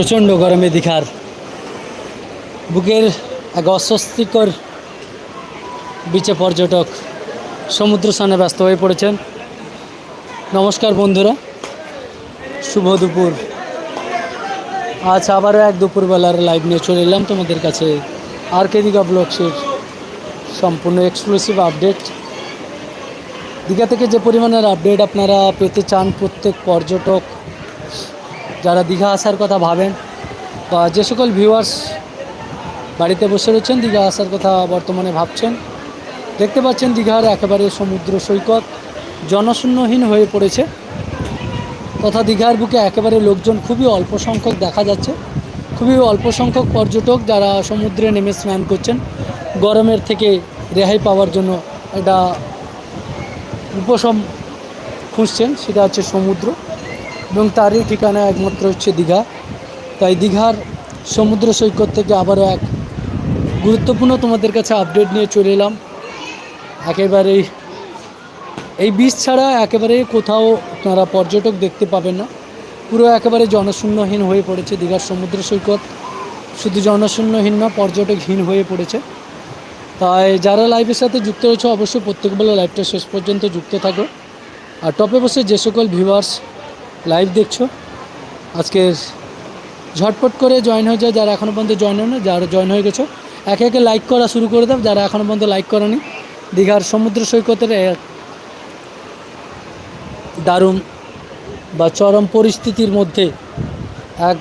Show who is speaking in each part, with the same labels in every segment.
Speaker 1: প্রচণ্ড গরমে দীঘার বুকের এক অস্বস্তিকর বিচে পর্যটক সমুদ্র স্নানে ব্যস্ত হয়ে পড়েছেন। নমস্কার বন্ধুরা, শুভ দুপুর। আজ আবারও এক দুপুরবেলার লাইভ নিয়ে চলে এলাম তোমাদের কাছে আর কে দীঘা ব্লগসের সম্পূর্ণ এক্সক্লুসিভ আপডেট দীঘা থেকে যে পরিমাণের আপডেট আপনারা পেতে চান প্রত্যেক পর্যটক যারা দীঘা আসার কথা ভাবেন বা যে সকল ভিউয়ার্স বাড়িতে বসে রয়েছেন, দীঘা আসার কথা বর্তমানে ভাবছেন, দেখতে পাচ্ছেন দীঘার একেবারে সমুদ্র সৈকত জনশূন্যহীন হয়ে পড়েছে তথা দীঘার বুকে একেবারে লোকজন খুবই অল্প সংখ্যক দেখা যাচ্ছে। খুবই অল্প সংখ্যক পর্যটক যারা সমুদ্রে নেমে স্নান করছেন, গরমের থেকে রেহাই পাওয়ার জন্য একটা উপশম খুঁজছেন, সেটা হচ্ছে সমুদ্র। এবং তারই ঠিকানা একমাত্র হচ্ছে দীঘা। তাই দীঘার সমুদ্র সৈকত থেকে আবারও এক গুরুত্বপূর্ণ তোমাদের কাছে আপডেট নিয়ে চলে এলাম। একেবারেই এই বীজ ছাড়া একেবারে কোথাও আপনারা পর্যটক দেখতে পাবেন না। পুরো একেবারে জনশূন্যহীন হয়ে পড়েছে দীঘার সমুদ্র সৈকত। শুধু জনশূন্যহীন না, পর্যটকহীন হয়ে পড়েছে। তাই যারা লাইভের সাথে যুক্ত রয়েছে, অবশ্যই প্রত্যেকবেলা লাইভটা শেষ পর্যন্ত যুক্ত থাকো। আর টপে বসে যে সকল ভিউয়ার্স লাইভ দেখছ। আজকে ঝটপট করে জয়েন হয়ে যায়, যারা এখনও পর্যন্ত জয়েন হয় না যারা জয়েন হয়ে গেছো, একে একে লাইক করা শুরু করে দাও, যারা এখনও পর্যন্ত লাইক করেনি। দীঘার সমুদ্র সৈকতের এক দারুণ বা চরম পরিস্থিতির মধ্যে এক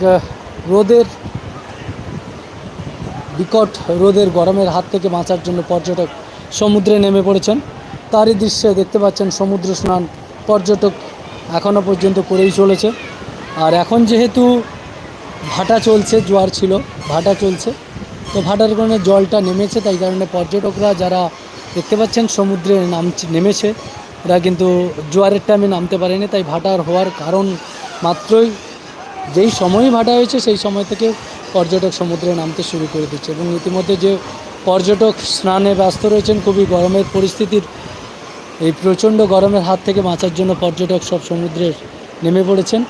Speaker 1: রোদের, বিকট রোদের গরমের হাত থেকে বাঁচার জন্য পর্যটক সমুদ্রে নেমে পড়েছেন। তারই দৃশ্যে দেখতে পাচ্ছেন সমুদ্র স্নান পর্যটক এখনও পর্যন্ত করেই চলেছে। আর এখন যেহেতু ভাটা চলছে, জোয়ার ছিল, ভাটা চলছে, তো ভাটার কারণে জলটা নেমেছে, তাই কারণে পর্যটকরা যারা দেখতে পাচ্ছেন সমুদ্রে নামছে নেমেছে এরা কিন্তু জোয়ারের টাইমে নামতে পারেনি, তাই ভাটার হওয়ার কারণ মাত্রই যেই সময়ই ভাটা হয়েছে, সেই সময় থেকে পর্যটক সমুদ্রে নামতে শুরু করে দিচ্ছে। এবং ইতিমধ্যে যে পর্যটক স্নানে ব্যস্ত রয়েছেন, খুবই গরমের পরিস্থিতির এই প্রচণ্ড গরমের হাত থেকে বাঁচার জন্য পর্যটক সব সমুদ্রে নেমে পড়েছেন।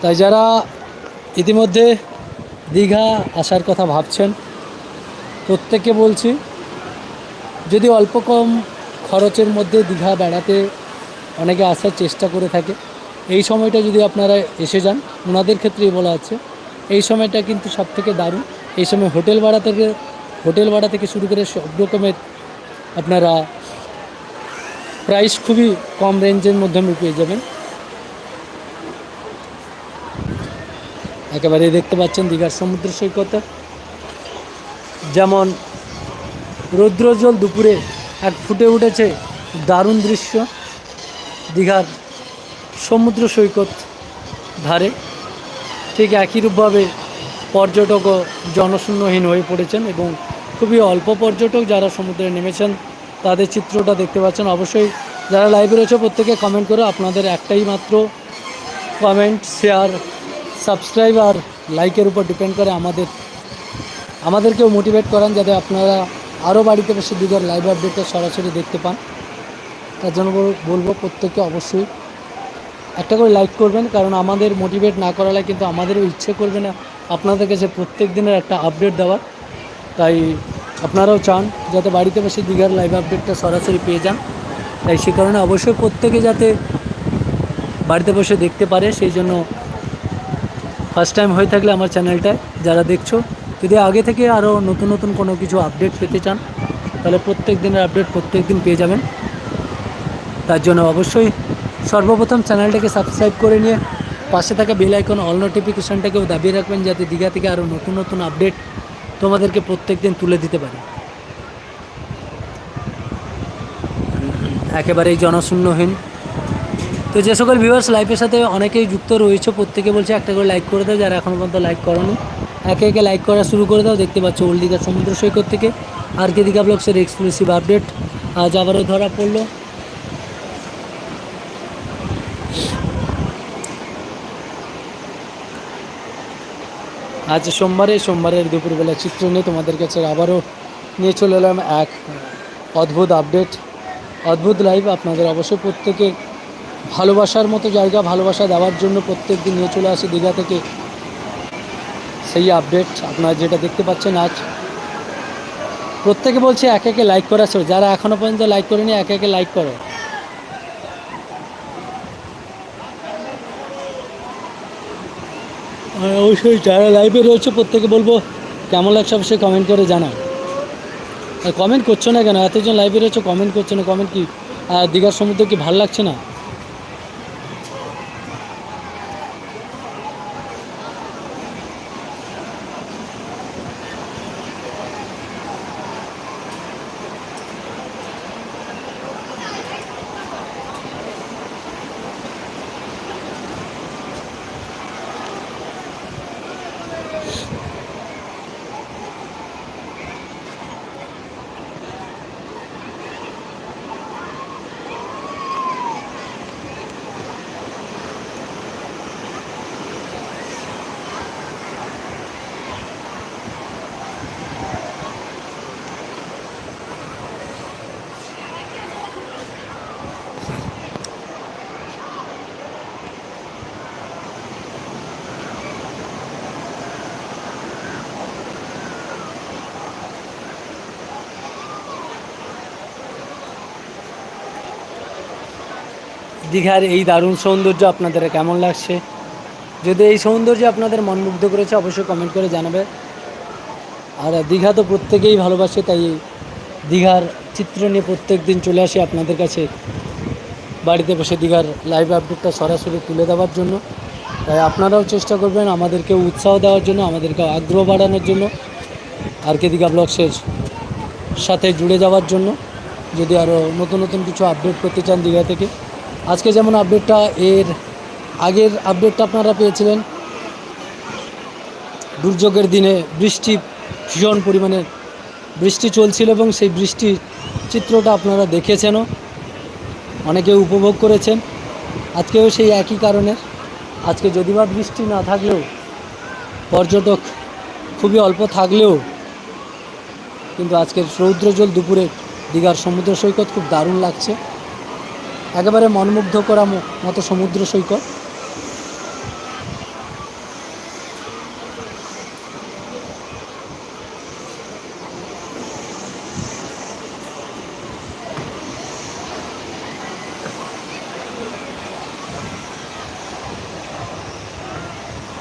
Speaker 1: তাই যারা ইতিমধ্যে দীঘা আসার কথা ভাবছেন, প্রত্যেককে বলছি, যদি অল্প কম খরচের মধ্যে দীঘা বেড়াতে অনেকে আসার চেষ্টা করে থাকে, এই সময়টা যদি আপনারা এসে যান, ওনাদের ক্ষেত্রেই বলা আছে, এই সময়টা কিন্তু সব থেকে দারুণ। এই সময় হোটেল ভাড়া থেকে, হোটেল ভাড়া থেকে শুরু করে সব রকমের আপনারা প্রাইস খুবই কম রেঞ্জের মধ্যে আপনি পেয়ে যাবেন। একেবারে দেখতে পাচ্ছেন দীঘার সমুদ্র সৈকতে। যেমন রৌদ্রোজ্জ্বল দুপুরে এক ফুটে উঠেছে দারুণ দৃশ্য দীঘার সমুদ্র সৈকত ধারে। ঠিক একই রূপভাবে পর্যটকও জনশূন্যহীন হয়ে পড়েছেন এবং খুবই অল্প পর্যটক যারা সমুদ্রে নেমেছেন তাদের চিত্রটা দেখতে পাচ্ছেন। অবশ্যই যারা লাইভে রয়েছে প্রত্যেকে কমেন্ট করে। আপনাদের একটাই মাত্র কমেন্ট শেয়ার সাবস্ক্রাইব আর লাইকের উপর ডিপেন্ড করে আমাদের। আমাদেরকেও মোটিভেট করান যাতে আপনারা আরও বাড়িতে বসে দীঘার লাইভ আপডেটটা সরাসরি দেখতে পান। তার জন্য বল- বলব প্রত্যেককে অবশ্যই একটা করে লাইক করবেন, কারণ আমাদের মোটিভেট না করালে কিন্তু আমাদেরও ইচ্ছে করবে না আপনাদের কাছে প্রত্যেক দিনের একটা আপডেট দেওয়ার। তাই আপনারাও চান যাতে বাড়িতে বসে দীঘার লাইভ আপডেটটা সরাসরি পেয়ে যান। তাই সে কারণে অবশ্যই প্রত্যেকে যাতে বাড়িতে বসে দেখতে পারে, সেই জন্য ফার্স্ট টাইম হয়ে থাকলে আমার চ্যানেলটায় যারা দেখছ, যদি আগে থেকে আরও নতুন নতুন কোনো কিছু আপডেট পেতে চান, তাহলে প্রত্যেক দিনের আপডেট প্রত্যেক দিন পেয়ে যাবেন। তার জন্য অবশ্যই সর্বপ্রথম চ্যানেলটাকে সাবস্ক্রাইব করে নিয়ে পাশে থাকা বেল আইকন অল নোটিফিকেশানটাকেও দাবিয়ে রাখবেন, যাতে দীঘা থেকে আরও নতুন নতুন আপডেট তোমাদেরকে প্রত্যেক দিন তুলে দিতে পারি। একেবারেই জনশূন্যহীন। তো যে সকল ভিউয়ার্স লাইফের সাথে অনেকেই যুক্ত রয়েছে, প্রত্যেকে বলছে একটা করে লাইক করে দাও, যারা এখনও পর্যন্ত লাইক করনি। একে একে লাইক করা শুরু করে দাও, দেখতে পাচ্ছ ওল্ড সমুদ্র সৈকত থেকে। আর কে দীঘা ব্লগসের এক্সক্লুসিভ আপডেট আজ আবারও ধরা পড়ল। আজ সোমবারে, সোমবারের দুপুরবেলা চিত্র নিয়ে তোমাদের কাছে আবারও নিয়ে চলে এলাম এক অদ্ভুত আপডেট অদ্ভুত লাইভ আপনাদের অবশ্যই প্রত্যেকে ভালোবাসার মতো জায়গা, ভালোবাসা দেওয়ার জন্য প্রত্যেক দিন নিয়ে চলে আসি দীঘা থেকে। সেই আপডেট আপনারা যেটা দেখতে পাচ্ছেন আজ। প্রত্যেকে বলছে, একে একে লাইক করা যারা এখনও পর্যন্ত লাইক করেনি, একে একে লাইক করো। অবশ্যই। যারা লাইভে রয়েছে, প্রত্যেকে বলব, কেমন লাগছে অবশ্যই কমেন্ট করে জানাও। আর কমেন্ট করছ না কেন? এতজন লাইভে রয়েছে কমেন্ট করছে না? কমেন্ট কি? আর দীঘার সমুদ্র কি ভালো লাগছে না? দীঘার এই দারুণ সৌন্দর্য আপনাদের কেমন লাগছে? যদি এই সৌন্দর্য আপনাদের মনমুগ্ধ করেছে, অবশ্যই কমেন্ট করে জানাবে। আর দীঘা তো প্রত্যেকেই ভালোবাসে, তাই দীঘার চিত্র নিয়ে প্রত্যেক দিন চলে আসি আপনাদের কাছে। বাড়িতে বসে দীঘার লাইভ আপডেটটা সরাসরি তুলে দেওয়ার জন্য। তাই আপনারাও চেষ্টা করবেন আমাদেরকে উৎসাহ দেওয়ার জন্য, আমাদেরকে আগ্রহ বাড়ানোর জন্য, আর কে দীঘা ব্লগসের সাথে জুড়ে যাওয়ার জন্য। যদি আরও নতুন নতুন কিছু আপডেট করতে চান দীঘা থেকে আজকে যেমন আপডেটটা এর আগের আপডেটটা আপনারা পেয়েছিলেন। দুর্যোগের দিনে বৃষ্টি, ভীষণ পরিমাণে বৃষ্টি চলছিল এবং সেই বৃষ্টির চিত্রটা আপনারা দেখেছেনও। অনেকে উপভোগ করেছেন। আজকেও সেই একই কারণে আজকে যদি বা বৃষ্টি না থাকলেও, পর্যটক খুবই অল্প থাকলেও, কিন্তু আজকের রৌদ্রজল দুপুরে দীঘার সমুদ্র সৈকত খুব দারুণ লাগছে। একেবারে মনমুগ্ধ করা মতো সমুদ্র সৈকত।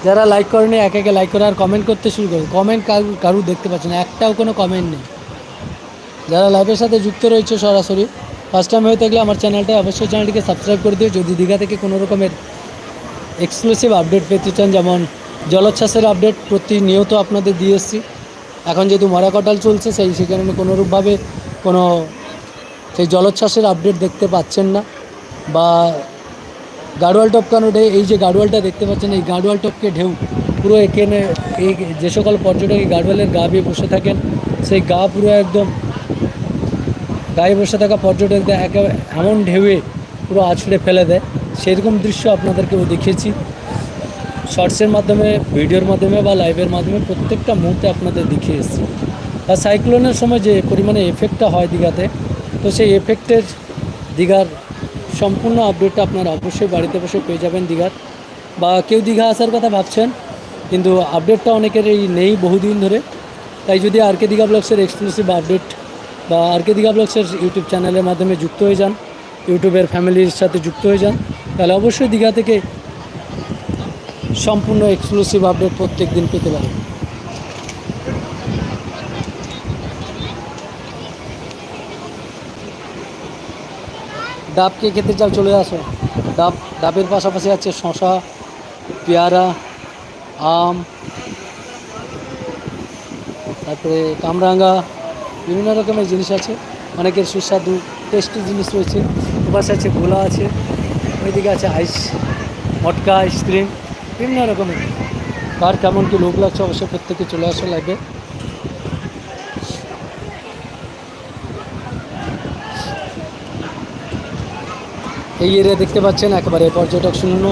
Speaker 1: যারা লাইক করেনি, একে একে লাইক করে আর কমেন্ট করতে শুরু করে। কমেন্ট কারু দেখতে পাচ্ছে না, একটাও কোনো কমেন্ট নেই। যারা লাইভের সাথে যুক্ত রয়েছে সরাসরি ফার্স্ট টাইম হয়ে থাকলে আমার চ্যানেলটা অবশ্যই চ্যানেলটিকে সাবস্ক্রাইব করে দিও। যদি দীঘা থেকে কোনো রকমের এক্সক্লুসিভ আপডেট পেতে চান, যেমন জলোচ্ছ্বাসের আপডেট প্রতিনিয়ত আপনাদের দিয়ে এসেছি। এখন যেহেতু মরাকটাল চলছে, সেই সেখানে কোনোরূপভাবে কোনো সেই জলোচ্ছ্বাসের আপডেট দেখতে পাচ্ছেন না। বা গাড়োয়াল টপকানো ঢেউ এই যে গাড়োয়ালটা দেখতে পাচ্ছেন, এই গাড়োয়াল টপকে ঢেউ। পুরো এখানে এই যে সকল পর্যটক এই গাড়োয়ালের গা বেয়ে বসে থাকেন। সেই গা পুরো একদম গায়ে বসে থাকা পর্যটকদের একেবারে এমন ঢেউয়ে পুরো আছড়ে ফেলে দেয়, সেরকম দৃশ্য আপনাদেরকেও দেখিয়েছি। শর্টসের মাধ্যমে, ভিডিওর মাধ্যমে বা লাইভের মাধ্যমে প্রত্যেকটা মুহূর্তে আপনাদের দেখিয়ে এসেছি। আর সাইক্লোনের সময় যে পরিমাণে এফেক্টটা হয় দীঘাতে, তো সেই এফেক্টের দীঘার সম্পূর্ণ আপডেটটা আপনারা অবশ্যই বাড়িতে বসে পেয়ে যাবেন দীঘার। বা কেউ দীঘা আসার কথা ভাবছেন, কিন্তু আপডেটটা অনেকের এই নেই বহুদিন ধরে। তাই যদি আর কে দীঘা ব্লগসের এক্সক্লুসিভ আপডেট বা আর কে দীঘা ব্লগসের ইউটিউব চ্যানেলের মাধ্যমে যুক্ত হয়ে যান, ইউটিউবের ফ্যামিলির সাথে যুক্ত হয়ে যান, তাহলে অবশ্যই দীঘা থেকে সম্পূর্ণ এক্সক্লুসিভ আপডেট প্রত্যেক দিন পেতে পারেন। ডাবকে খেতে চাও, চলে আসো। ডাব, ডাবের পাশাপাশি আছে শশা পেয়ারা, আম, তারপরে কামরাঙ্গা বিভিন্ন রকমের জিনিস আছে। অনেকের সুস্বাদু টেস্টি জিনিস রয়েছে। ওপাশে আছে গোলা আছে, ওইদিকে আছে আইস মটকা আইসক্রিম বিভিন্ন রকমের। কার কেমন কি লোক লাগছে অবশ্যই প্রত্যেকে চলে আসা লাগবে এই এরিয়া দেখতে পাচ্ছেন, একেবারে পর্যটক শূন্য।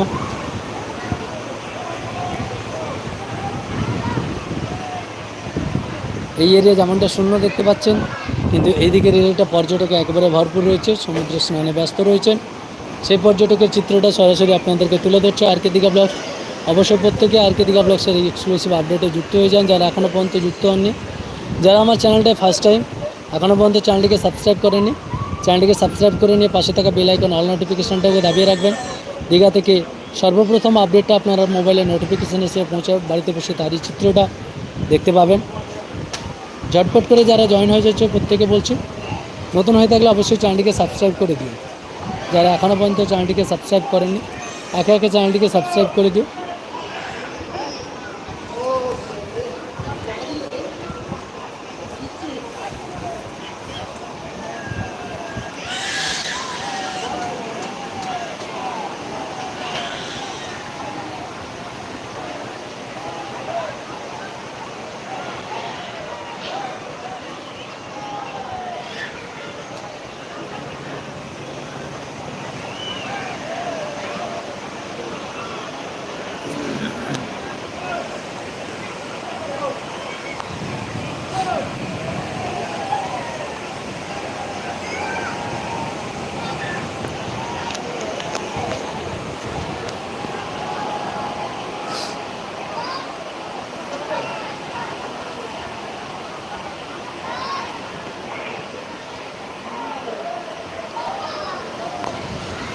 Speaker 1: এই এরিয়া যেমনটা শূন্য দেখতে পাচ্ছেন, কিন্তু এই দিকের এরিয়াটা পর্যটকে একেবারে ভরপুর রয়েছে, সমুদ্র স্নানে ব্যস্ত রয়েছেন। সেই পর্যটকের চিত্রটা সরাসরি আপনাদেরকে তুলে ধরছে আর কে দীঘা ব্লগ। অবশ্যই প্রত্যেকে আর কে দিঘা ব্লগসের এক্সক্লুসিভ আপডেটে যুক্ত হয়ে যান, যারা এখনও পর্যন্ত যুক্ত হননি। যারা আমার চ্যানেলটায় ফার্স্ট টাইম এখনও পর্যন্ত চ্যানেলটিকে সাবস্ক্রাইব করেনি চ্যানেলটিকে সাবস্ক্রাইব করে নিয়ে পাশে থাকা বেল আইকন অল নোটিফিকেশনটাকে দাবিয়ে রাখবেন। দীঘা থেকে সর্বপ্রথম আপডেটটা আপনারা মোবাইলে নোটিফিকেশান এসে পৌঁছাবে, বাড়িতে বসে তারই চিত্রটা দেখতে পাবেন। ঝটপট করে যারা জয়েন হয়ে যাচ্ছে প্রত্যেকে বলছি, নতুন হয়ে থাকলে অবশ্যই চ্যানেলটিকে সাবস্ক্রাইব করে দিও। যারা এখনও পর্যন্ত চ্যানেলটিকে সাবস্ক্রাইব করেনি একে একে চ্যানেলটিকে সাবস্ক্রাইব করে দিও।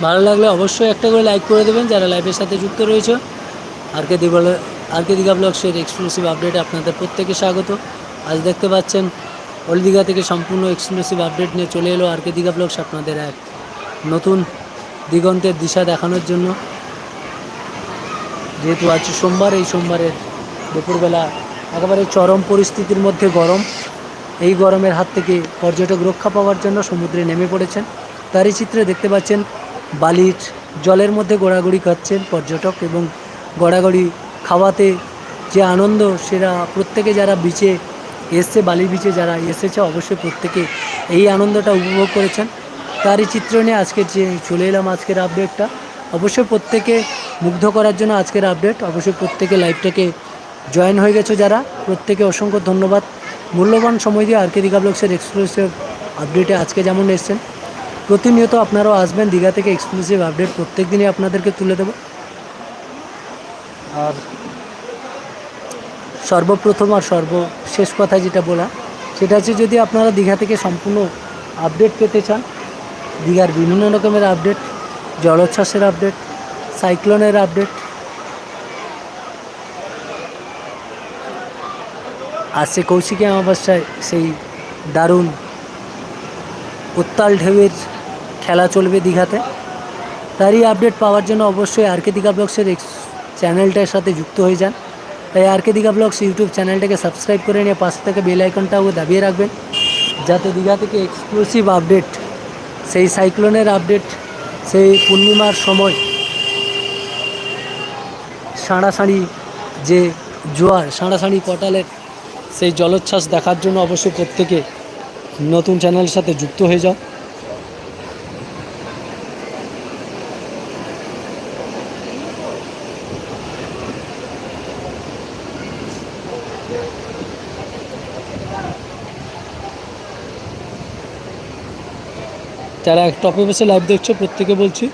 Speaker 1: ভালো লাগলে অবশ্যই একটা করে লাইক করে দেবেন, যারা লাইভের সাথে যুক্ত রয়েছে। R K Digha R K Digha ব্লগসের exclusive আপডেটে আপনাদের প্রত্যেকে স্বাগত। আজ দেখতে পাচ্ছেন ওল্ড দীঘা থেকে সম্পূর্ণ এক্সক্লুসিভ আপডেট নিয়ে চলে এলো আর কে দীঘা ব্লগস আপনাদের এক নতুন দিগন্তের দিশা দেখানোর জন্য। যেহেতু আজ সোমবার, এই সোমবারের দুপুরবেলা একেবারে চরম পরিস্থিতির মধ্যে গরম। এই গরমের হাত থেকে পর্যটক রক্ষা পাওয়ার জন্য সমুদ্রে নেমে পড়েছেন। তারই চিত্রে দেখতে পাচ্ছেন বালির জলের মধ্যে গোড়াগড়ি খাচ্ছেন পর্যটক এবং গড়াগড়ি খাওয়াতে যে আনন্দ, সেটা প্রত্যেকে যারা বিচে এসছে বালি বিচে যারা এসেছে, অবশ্যই প্রত্যেকে এই আনন্দটা উপভোগ করেছেন। তারই চিত্র নিয়ে আজকে যে চলে এলাম আজকের আপডেটটা অবশ্যই প্রত্যেকে মুগ্ধ করার জন্য আজকের আপডেট অবশ্যই প্রত্যেকে লাইভটাকে জয়েন হয়ে গেছো যারা। প্রত্যেকে অসংখ্য ধন্যবাদ। মূল্যবান সময় দিয়ে আরকে দীঘা ব্লগসের এক্সক্লুসিভ আপডেটে আজকে যেমন এসছেন প্রতিনিয়ত আপনারাও আসবেন দীঘা থেকে এক্সক্লুসিভ আপডেট প্রত্যেক দিনই আপনাদেরকে তুলে দেবো। আর সর্বপ্রথম আর সর্বশেষ কথা যেটা বলা, সেটা হচ্ছে যদি আপনারা দীঘা থেকে সম্পূর্ণ আপডেট পেতে চান, দীঘার বিভিন্ন রকমের আপডেট জলোচ্ছ্বাসের আপডেট সাইক্লোনের আপডেট আর সে কৌশিকী অমাবস্যায় সেই দারুণ উত্তাল ঢেউয়ের খেলা চলবে দীঘাতে। তারই আপডেট পাওয়ার জন্য অবশ্যই আর কে দীঘা ব্লগসের চ্যানেলটার সাথে যুক্ত হয়ে যান। তাই R K Digha vlogs YouTube চ্যানেলটাকে সাবস্ক্রাইব করে নিয়ে পাশে থেকে বেল আইকনটাও দাবিয়ে রাখবেন। যাতে দীঘা থেকে এক্সক্লুসিভ আপডেট সেই সাইক্লোনের আপডেট সেই পূর্ণিমার সময়, সাঁড়াসাঁড়ি যে জোয়ার, সাঁড়াসাঁড়ি কটালের সেই জলোচ্ছ্বাস দেখার জন্য অবশ্যই প্রত্যেকে নতুন চ্যানেলের সাথে যুক্ত হয়ে যাও যারা টপে বসে লাইভ দেখছ, প্রত্যেকে বলছি,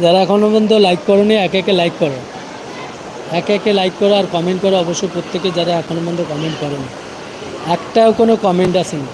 Speaker 1: যারা এখনও পর্যন্ত লাইক করেনি, একে একে লাইক করো। একে একে লাইক করো আর কমেন্ট করো, অবশ্যই প্রত্যেকে যারা এখনও পর্যন্ত কমেন্ট করেনি। একটাও কোনো কমেন্ট আসেনি।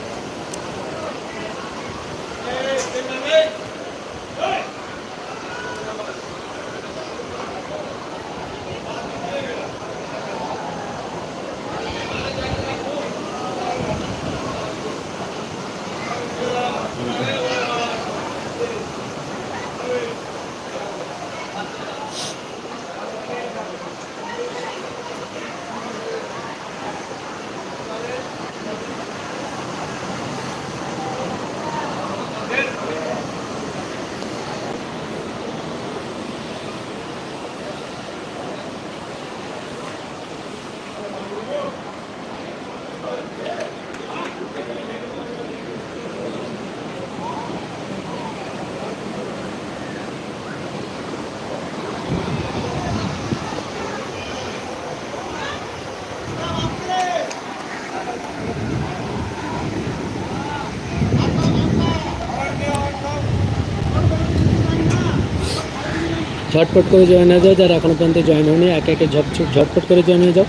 Speaker 1: ঝটপট করে জয়েন হয়ে যাও, যারা এখনও পর্যন্ত জয়েন হয়নি, একে একে ঝপ ঝটপট করে জয়েন হয়ে যাও।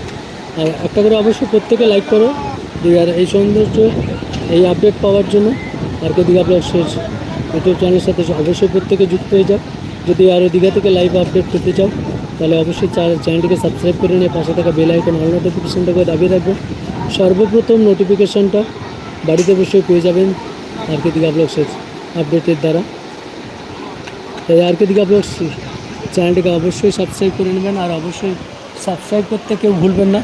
Speaker 1: আর একটা করে অবশ্যই প্রত্যেকে লাইক করো। আর এই সৌন্দর্য, এই আপডেট পাওয়ার জন্য। আরকে দীঘা ব্লগসের ইউটিউব চ্যানেলের সাথে অবশ্যই প্রত্যেকে যুক্ত হয়ে যাও। যদি আরও দীঘা থেকে লাইভ আপডেট পেতে চাও, তাহলে অবশ্যই চ্যানেলটিকে সাবস্ক্রাইব করে নিয়ে পাশে থাকা বেল আইকন অল নোটিফিকেশনটাকে দাবিয়ে রাখবেন সর্বপ্রথম নোটিফিকেশনটা বাড়িতে বসে পেয়ে যাবেন। আরকে দীঘা ব্লগসের আপডেটের দ্বারা। তাই আরকে দীঘা ব্লগস চ্যানেলটিকে অবশ্যই সাবস্ক্রাইব করে নেবেন আর অবশ্যই সাবস্ক্রাইব করতে কেউ ভুলবেন না।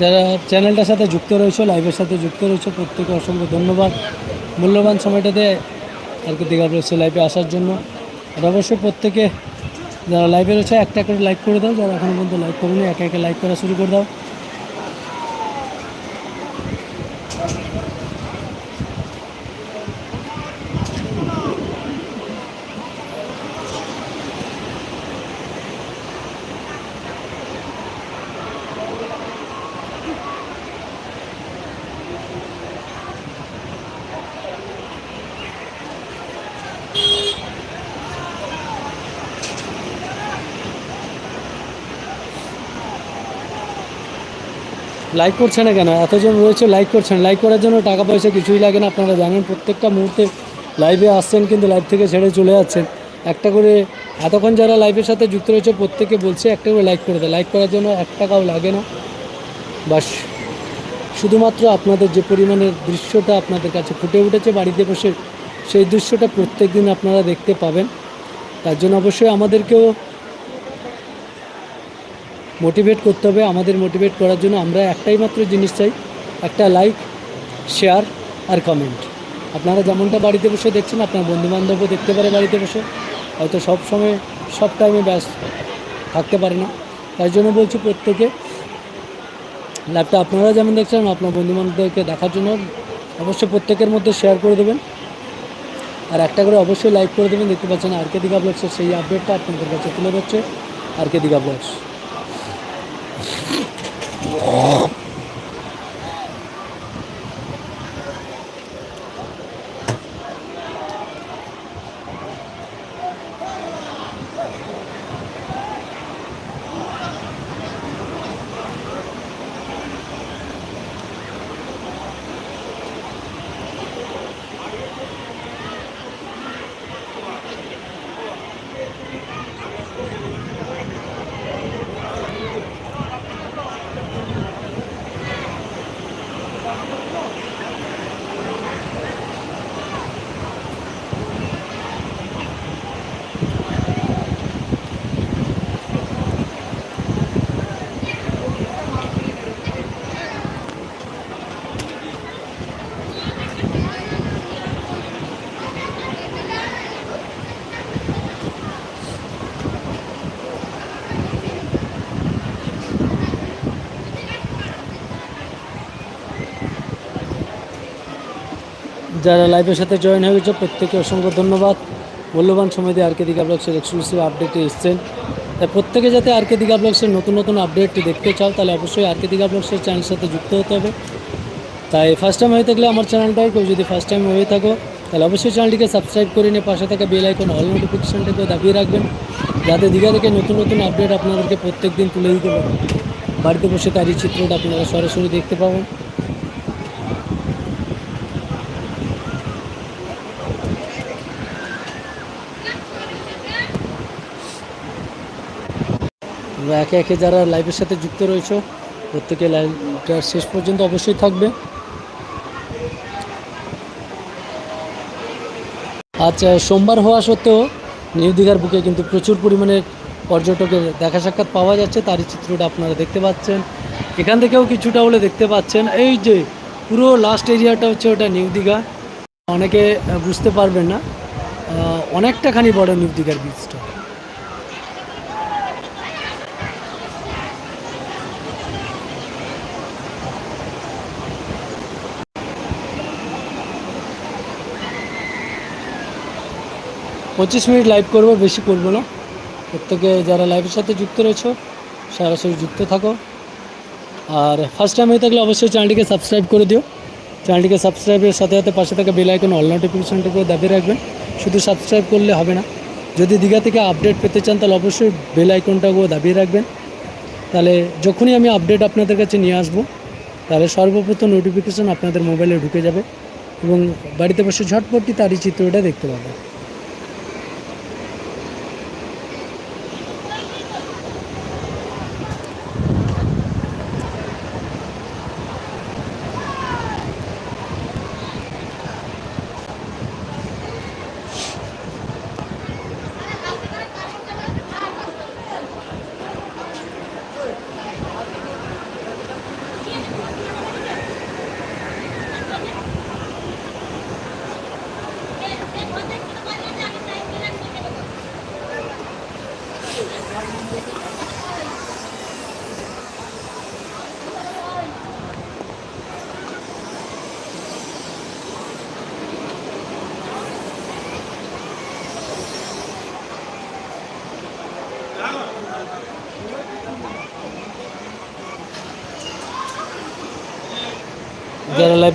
Speaker 1: যারা চ্যানেলটার সাথে যুক্ত রয়েছে লাইভের সাথে যুক্ত রয়েছে প্রত্যেকে অসংখ্য ধন্যবাদ। মূল্যবান সময়টাতে আর কি দীঘা রয়েছে লাইভে আসার জন্য। আর অবশ্যই প্রত্যেকে যারা লাইভে রয়েছে, একটা করে লাইক করে দাও। যারা এখনও পর্যন্ত লাইক করেনি, একে একে লাইক করা শুরু করে দাও। লাইক করছে না কেন? এতজন রয়েছে লাইক করছেন লাইক করার জন্য টাকা পয়সা কিছুই লাগে না, আপনারা জানেন। প্রত্যেকটা মুহূর্তে লাইভে আসছেন, কিন্তু লাইভ থেকে ছেড়ে চলে যাচ্ছেন। একটা করে, এতক্ষণ যারা লাইভের সাথে যুক্ত রয়েছে প্রত্যেকে বলছে, একটা করে লাইক করে দেয় লাইক করার জন্য এক টাকাও লাগে না। বাস, শুধুমাত্র আপনাদের যে পরিমাণের দৃশ্যটা আপনাদের কাছে ফুটে উঠেছে বাড়িতে বসে, সেই দৃশ্যটা প্রত্যেক দিন আপনারা দেখতে পাবেন। তার জন্য অবশ্যই আমাদেরকেও মোটিভেট করতে হবে, আমাদের মোটিভেট করার জন্য আমরা একটাই মাত্র জিনিস চাই, একটা লাইক শেয়ার আর কমেন্ট আপনারা যেমনটা বাড়িতে বসে দেখছেন, আপনার বন্ধুবান্ধবও দেখতে পারে বাড়িতে বসে, হয়তো সব সময়, সব টাইমে ব্যস্ত থাকতে পারে না। তাই জন্য বলছি প্রত্যেকে লাইভটা আপনারা যেমন দেখছেন, আপনার বন্ধুবান্ধবদেরকে দেখার জন্য অবশ্যই প্রত্যেকের মধ্যে শেয়ার করে দেবেন। আর একটা করে অবশ্যই লাইক করে দেবেন। দেখতে পাচ্ছেন আর কে দিঘা ব্লগসের সেই আপডেটটা আপনাদের কাছে তুলে ধরছে, আর কে দিঘা ব্লগস 哦。যারা লাইভের সাথে জয়েন হয়ে গেছে প্রত্যেকে অসংখ্য ধন্যবাদ। মূল্যবান সময় দিয়ে আরকে দিঘা ব্লগসের এক্সক্লুসিভ আপডেটে এসছেন। তাই প্রত্যেকে যাতে আরকে দিঘা ব্লগসের নতুন নতুন আপডেটটি দেখতে চাও, তাহলে অবশ্যই আরকে দিঘা ব্লগসের চ্যানেলের সাথে যুক্ত হতে হবে। তাই ফার্স্ট টাইম হয়ে থাকলে আমার চ্যানেলটাও কেউ যদি ফার্স্ট টাইম হয়ে থাকো, তাহলে অবশ্যই চ্যানেলটিকে সাবস্ক্রাইব করে নিয়ে পাশে থাকা বেল আইকন অল নোটিফিকেশনটাকে দাবিয়ে রাখবেন। যাতে দীঘা থেকে নতুন নতুন আপডেট আপনাদেরকে প্রত্যেক দিন তুলে দিতে পারব বাড়িতে বসে তারই চিত্রটা আপনারা সরাসরি দেখতে পাবেন। তোমরা একে একে যারা লাইভের সাথে যুক্ত রয়েছে, প্রত্যেকে লাইভটা শেষ পর্যন্ত অবশ্যই থাকবে। আচ্ছা সোমবার হওয়া সত্ত্বেও নিউ দীঘার বুকে কিন্তু প্রচুর পরিমাণে পর্যটকের দেখা সাক্ষাৎ পাওয়া যাচ্ছে। তারই চিত্রটা আপনারা দেখতে পাচ্ছেন। এখান থেকেও কিছুটা হলে দেখতে পাচ্ছেন। এই যে পুরো লাস্ট এরিয়াটা হচ্ছে ওটা নিউ দীঘা। অনেকে বুঝতে পারবেন না। অনেকটাখানি বড় নিউ দীঘার বীজটা পঁচিশ মিনিট লাইভ করব, বেশি করব না। প্রত্যেকে যারা লাইভের সাথে যুক্ত রয়েছে, সরাসরি যুক্ত থাকো। আর ফার্স্ট টাইম হয়ে থাকলে অবশ্যই চ্যানেলটিকে সাবস্ক্রাইব করে দিও। চ্যানেলটিকে সাবস্ক্রাইবের সাথে সাথে পাশে থাকা বেল আইকন অল নোটিফিকেশনটাকে দাবিয়ে রাখবেন। শুধু সাবস্ক্রাইব করলে হবে না। যদি দীঘা থেকে আপডেট পেতে চান, তাহলে অবশ্যই বেল আইকনটাকেও দাবিয়ে রাখবেন। তাহলে যখনই আমি আপডেট আপনাদের কাছে নিয়ে আসব, তাহলে সর্বপ্রথম নোটিফিকেশন আপনাদের মোবাইলে ঢুকে যাবে এবং বাড়িতে বসে ঝটপটটি তারই চিত্রটা দেখতে পাবেন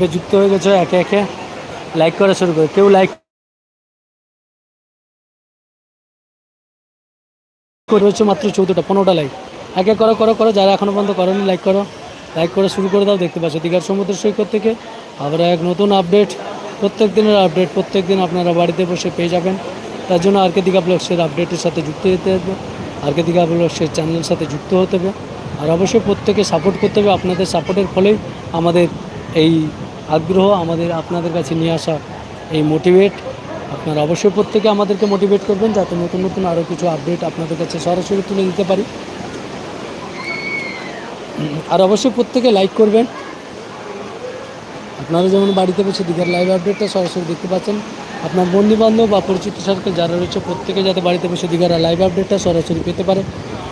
Speaker 1: লাইভে যুক্ত হয়ে গেছে, একে একে লাইক করা শুরু করে। কেউ লাইক রয়েছে মাত্র চৌদ্দটা, পনেরোটা লাইক একে করো করো করো, যারা এখনও পর্যন্ত করেনি লাইক করো। লাইক করে শুরু করে দাও, দেখতে পাচ্ছ দীঘার সমুদ্র সৈকত থেকে। আবার এক নতুন আপডেট প্রত্যেক দিনের আপডেট প্রত্যেক দিন আপনারা বাড়িতে বসে পেয়ে যাবেন। তার জন্য আরকে দীঘা ব্লগসের আপডেটের সাথে যুক্ত হতে হবে আরকে দীঘা ব্লগসের চ্যানেলের সাথে যুক্ত হতে হবে। আর অবশ্যই প্রত্যেকে সাপোর্ট করতে হবে। আপনাদের সাপোর্টের ফলেই আমাদের এই আগ্রহ আমাদের, আপনাদের কাছে নিয়ে আসা এই মোটিভেট আপনারা অবশ্যই প্রত্যেকে আমাদেরকে মোটিভেট করবেন যাতে নতুন নতুন আরও কিছু আপডেট আপনাদের কাছে সরাসরি তুলে দিতে পারি। আর অবশ্যই প্রত্যেকে লাইক করবেন। আপনারা যেমন বাড়িতে বসে দীঘার লাইভ আপডেটটা সরাসরি দেখতে পাচ্ছেন, আপনার বন্ধু বান্ধব বা পরিচিত সার্কেল যারা রয়েছে, প্রত্যেকে যাতে বাড়িতে বসে দীঘার লাইভ আপডেটটা সরাসরি পেতে পারে।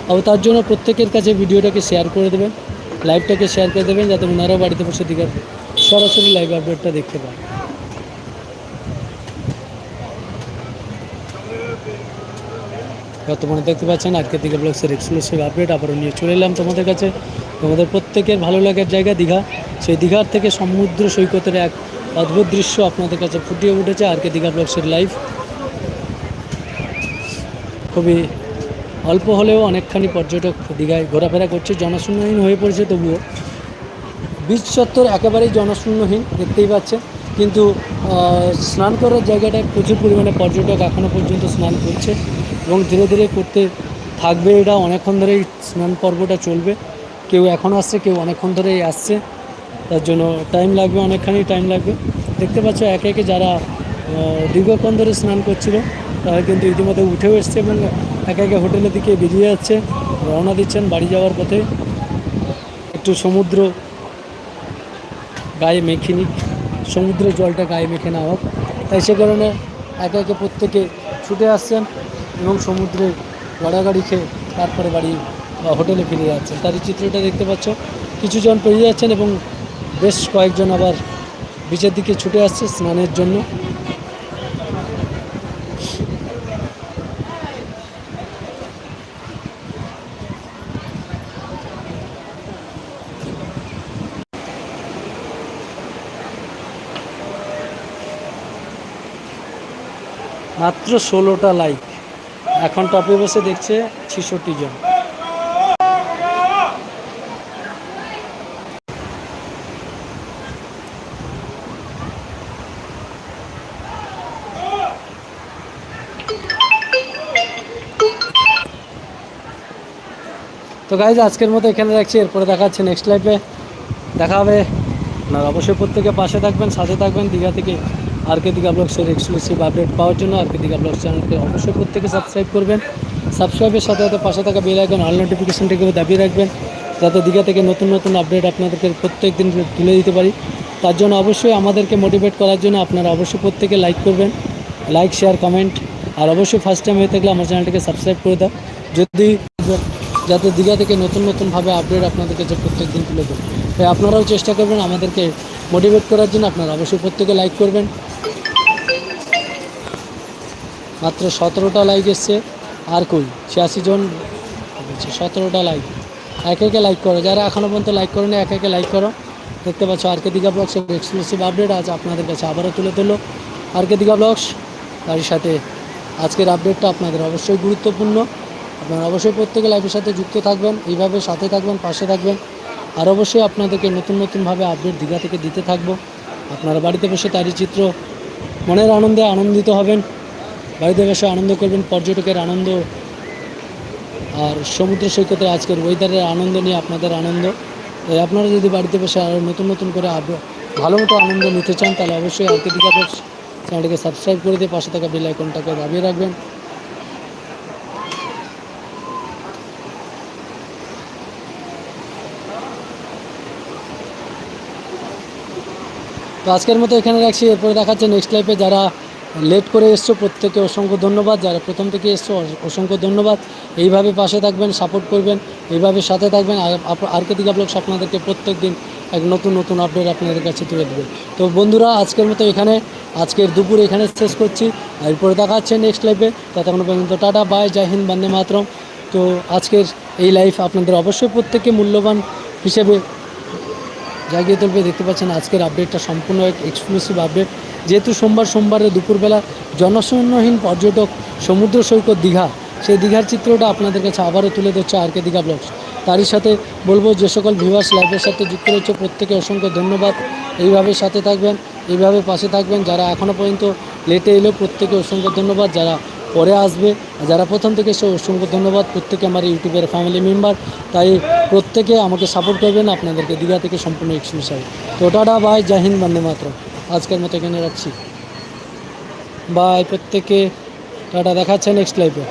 Speaker 1: তবে তার জন্য প্রত্যেকের কাছে ভিডিওটাকে শেয়ার করে দেবেন লাইভটাকে শেয়ার করে দেবেন, যাতে ওনারাও বাড়িতে বসে দীঘার সরাসরি লাইভ আপডেটটা দেখতে পান। বর্তমানে দেখতে পাচ্ছেন আজকের দিকে ব্লগসের এক্সক্লুসিভ আপডেট আবারও নিয়ে চলে এলাম তোমাদের কাছে। তোমাদের প্রত্যেকের ভালো লাগার জায়গা দীঘা। সেই দীঘার থেকে সমুদ্র সৈকতের এক অদ্ভুত দৃশ্য আপনাদের কাছে ফুটিয়ে উঠেছে আরকে দীঘা ব্লগসের লাইভ খুবই অল্প হলেও অনেকখানি পর্যটক দীঘায় ঘোরাফেরা করছে। জনশূন্যহীন হয়ে পড়েছে তবুও। বীজ চত্বর একেবারেই জনশূন্যহীন, দেখতেই পাচ্ছে কিন্তু স্নান করার জায়গাটায় প্রচুর পরিমাণে পর্যটক এখনও পর্যন্ত স্নান করছে এবং ধীরে ধীরে করতে থাকবে এটা অনেকক্ষণ ধরেই স্নান পর্বটা চলবে। কেউ এখন আসছে, কেউ অনেকক্ষণ ধরেই আসছে। তার জন্য টাইম লাগবে, অনেকখানি টাইম লাগবে। দেখতে পাচ্ছ, একে একে যারা দীর্ঘক্ষণ ধরে স্নান করছিল, তারা কিন্তু ইতিমধ্যে উঠেও এসছে এবং একে একে হোটেলের দিকে বেরিয়ে যাচ্ছে, রওনা দিচ্ছেন বাড়ি যাওয়ার পথে। একটু সমুদ্র গায়ে মেখে নিক সমুদ্রের জলটা গায়ে মেখে নেওয়া হোক। তাই সে কারণে একে একে প্রত্যেকে ছুটে আসছেন এবং সমুদ্রে গড়াগাড়ি খেয়ে তারপরে বাড়ি বা হোটেলে ফিরে যাচ্ছেন। তার এই চিত্রটা দেখতে পাচ্ছ, কিছুজন পেরিয়ে যাচ্ছেন এবং বেশ কয়েকজন আবার বিচের দিকে ছুটে আসছে স্নানের জন্য। মাত্র ষোলোটা লাইক এখন টপে বসে দেখছে ছেষট্টি জন। তো গাইজ আজকের মতো এখানে রাখছি। এরপরে দেখা হচ্ছে নেক্সট লাইফে দেখা হবে। আপনার অবশ্যই প্রত্যেকে পাশে থাকবেন, সাথে থাকবেন, দীঘা থেকে। আর কে দীঘা ব্লগসের এক্সক্লুসিভ আপডেট পাওয়ার জন্য আর কে দীঘা ব্লগস চ্যানেলকে অবশ্যই প্রত্যেকে সাবস্ক্রাইব করবেন। সাবস্ক্রাইবের সাথে সাথে পাশে থাকা বেল আইকন অল নোটিফিকেশনটিকেও দাবিয়ে রাখবেন, যাতে দীঘা থেকে নতুন নতুন আপডেট আপনাদেরকে প্রত্যেক দিন তুলে দিতে পারি। তার জন্য অবশ্যই আমাদেরকে মোটিভেট করার জন্য আপনারা অবশ্যই প্রত্যেকে লাইক করবেন লাইক শেয়ার কমেন্ট আর অবশ্যই ফার্স্ট টাইম হয়ে থাকলে আমার চ্যানেলটিকে সাবস্ক্রাইব করে দাও। যদি যাতে দীঘা থেকে নতুন নতুনভাবে আপডেট আপনাদেরকে কাছে প্রত্যেক দিন তুলে দেবো তাই আপনারাও চেষ্টা করবেন আমাদেরকে মোটিভেট করার জন্য আপনারা অবশ্যই প্রত্যেকে লাইক করবেন। মাত্র সতেরোটা লাইক এসছে। আর কই? ছিয়াশি জন সতেরোটা লাইক একে একে লাইক করো। যারা এখনও পর্যন্ত লাইক করেনি, একে একে লাইক করো। দেখতে পাচ্ছ R K Digha vlogs exclusive update আজ আপনাদের কাছে আবারও তুলে ধরলো। আর কে দীঘা ব্লগস তারই সাথে আজকের আপডেটটা আপনাদের অবশ্যই গুরুত্বপূর্ণ। আপনারা অবশ্যই প্রত্যেকে লাইফের সাথে যুক্ত থাকবেন, এইভাবে সাথে থাকবেন, পাশে থাকবেন। আর অবশ্যই আপনাদেরকে নতুন নতুনভাবে আপডেট দীঘা থেকে দিতে থাকব। আপনারা বাড়িতে বসে তারই চিত্র মনের আনন্দে আনন্দিত হবেন। বাড়িতে বসে আনন্দ করবেন, পর্যটকের আনন্দ আর সমুদ্র সৈকতের আজকের ওয়েদারের আনন্দ নিয়ে আপনাদের আনন্দ। তাই আপনারা যদি বাড়িতে বসে আরও নতুন নতুন করে ভালো মতো আনন্দ নিতে চান, তাহলে অবশ্যই বক্স চ্যানেলটিকে সাবস্ক্রাইব করে দিয়ে পাশে থাকা বেল আইকনটাকে দাবিয়ে রাখবেন। তো আজকের মতো এখানে রাখছি। এরপরে দেখাচ্ছে নেক্সট লাইফে যারা লেট করে এসছো প্রত্যেকে অসংখ্য ধন্যবাদ। যারা প্রথম থেকে এসছো অসংখ্য ধন্যবাদ। এইভাবে পাশে থাকবেন সাপোর্ট করবেন, এইভাবে সাথে থাকবেন। আর কে আর্কেতিকা ব্লগস আপনাদেরকে প্রত্যেক দিন এক নতুন নতুন আপডেট আপনাদের কাছে তুলে দেবে। তো বন্ধুরা, আজকের মতো এখানে, আজকের দুপুর এখানে শেষ করছি। এরপরে দেখা হচ্ছে নেক্সট লাইফে ততক্ষণ পর্যন্ত টাটা বাই জয় হিন্দ, বন্দে মাতরম। তো আজকের এই লাইফ আপনাদের অবশ্যই প্রত্যেককে মূল্যবান হিসেবে জাগিয়ে তুলবে। দেখতে পাচ্ছেন আজকের আপডেটটা সম্পূর্ণ এক এক্সক্লুসিভ আপডেট যেহেতু সোমবার সোমবারে দুপুরবেলা জনশূন্যহীন পর্যটক সমুদ্র সৈকত দীঘা, সেই দীঘার চিত্রটা আপনাদের কাছে আবারও তুলে ধরছে আর কে দীঘা ব্লগস। তারই সাথে বলব, যে সকল ভিউয়ার্স লাইভের সাথে যুক্ত রয়েছে, প্রত্যেকে অসংখ্য ধন্যবাদ। এইভাবে সাথে থাকবেন, এইভাবে পাশে থাকবেন। যারা এখনও পর্যন্ত লেটে এলো প্রত্যেকে অসংখ্য ধন্যবাদ। যারা পরে আসবে, যারা প্রথম থেকে সে অসংখ্য ধন্যবাদ। প্রত্যেকে আমার ইউটিউবের ফ্যামিলি মেম্বার তাই প্রত্যেকে আমাকে সাপোর্ট করবেন, আপনাদেরকে দীঘা থেকে সম্পূর্ণ এক্সক্লুসিভ তো টাটা বাই জয় হিন্দ, বন্দে মাত্র আজকের মতো এখানে রাখছি। বাই প্রত্যেকে টাটা দেখাচ্ছে নেক্সট লাইফে